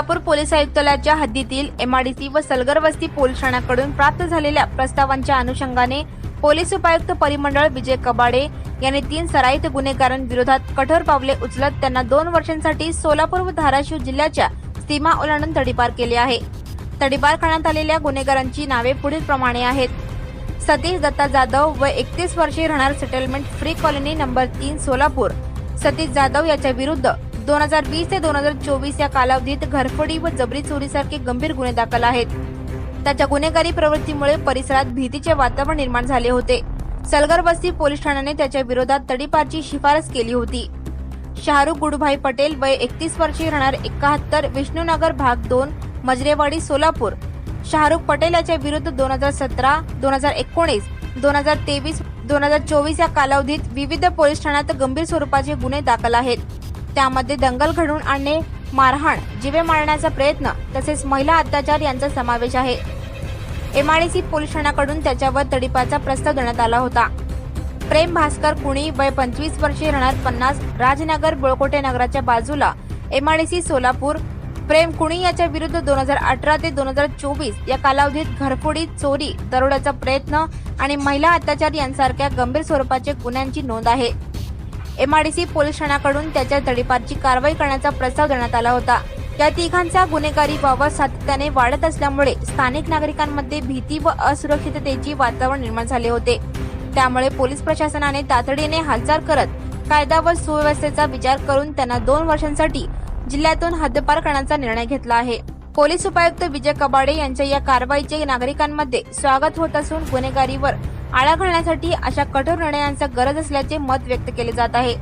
Police आयुक्तालयाच्या हद्दीतील MIDC व सलगर वस्ती पोलीस ठाण्याकडून प्राप्त झालेल्या प्रस्तावांच्या अनुषंगाने पोलीस उपायुक्त परिमंडळ विजय कबाडे यांनी तीन सराईत गुन्हेगारांविरोधात कठोर पावले उचलत त्यांना दोन वर्षांसाठी सोलापूर व धाराशिव जिल्ह्याच्या सीमा ओलांडून तडीपार केले आहे. तडीपार करण्यात आलेल्या गुन्हेगारांची नावे पुढील प्रमाणे आहेत. सतीश दत्ता जाधव व एकतीस वर्षीय राहणार सेटलमेंट फ्री कॉलनी नंबर तीन सोलापूर. सतीश जाधव याच्या विरुद्ध दोन हजार वीस ते दोन हजार चोवीस या कालावधीत घरफोडी व जबरी चोरीसारखे गंभीर गुन्हे दाखल आहेत. त्याच्या गुन्हेगारी प्रवृत्तीमुळे परिसरात भीतीचे वातावरण निर्माण झाले होते. सलगर वस्ती पोलीस ठाण्याने त्याच्या विरोधात तडीपारची शिफारस केली होती. शाहरुख गुडभाई पटेल वय एकतीस वर्षी राहणार एकाहत्तर विष्णुनगर भाग दोन मजरेवाडी सोलापूर. शाहरुख पटेल याच्या विरुद्ध दोन हजार सतरा दोन हजार एकोणीस दोन हजार तेवीस दोन हजार चोवीस या कालावधीत विविध पोलीस ठाण्यात गंभीर स्वरूपाचे गुन्हे दाखल आहेत. त्यामध्ये दंगल घडवून आणणे मारहाण जीवे मारण्याचा प्रयत्न तसेच महिला अत्याचार यांचा समावेश आहे. एमआयडीसी पोलीस ठाण्याकडून त्याच्यावर तडीपाचा प्रस्ताव देण्यात आला होता. प्रेम भास्कर कुणी वय पंचवीस वर्षीय राहणार पन्नास राजनगर बुळकोटे नगराच्या बाजूला एमआयडीसी सोलापूर. प्रेम कुणी याच्या विरुद्ध दोन हजार अठरा ते दोन हजार चोवीस या कालावधीत घरफोडी चोरी दरोड्याचा प्रयत्न आणि महिला अत्याचार यांसारख्या गंभीर स्वरूपाचे गुन्ह्यांची नोंद आहे. एमआरडीसी पोलीस ठाण्याकडून त्याच्या तडीपारची कारवाई करण्याचा प्रस्ताव देण्यात आला होता. या तिघांचा गुन्हेगारी वावर सातत्याने वाढत असल्यामुळे स्थानिक नागरिकांमध्ये भीती व असुरक्षिततेची वातावरण निर्माण झाले होते. त्यामुळे पोलीस प्रशासनाने तातडीने हालचाल करत कायदा व सुव्यवस्थेचा विचार करून त्यांना दोन वर्षांसाठी जिल्ह्यातून हद्दपार करण्याचा निर्णय घेतला आहे. पोलीस उपायुक्त विजय कबाडे यांच्या या कारवाईचे नागरिकांमध्ये स्वागत होत असून गुन्हेगारीवर आळा घालण्यासाठी अशा कठोर निर्णयांचा गरज असल्याचे मत व्यक्त केले जात आहे.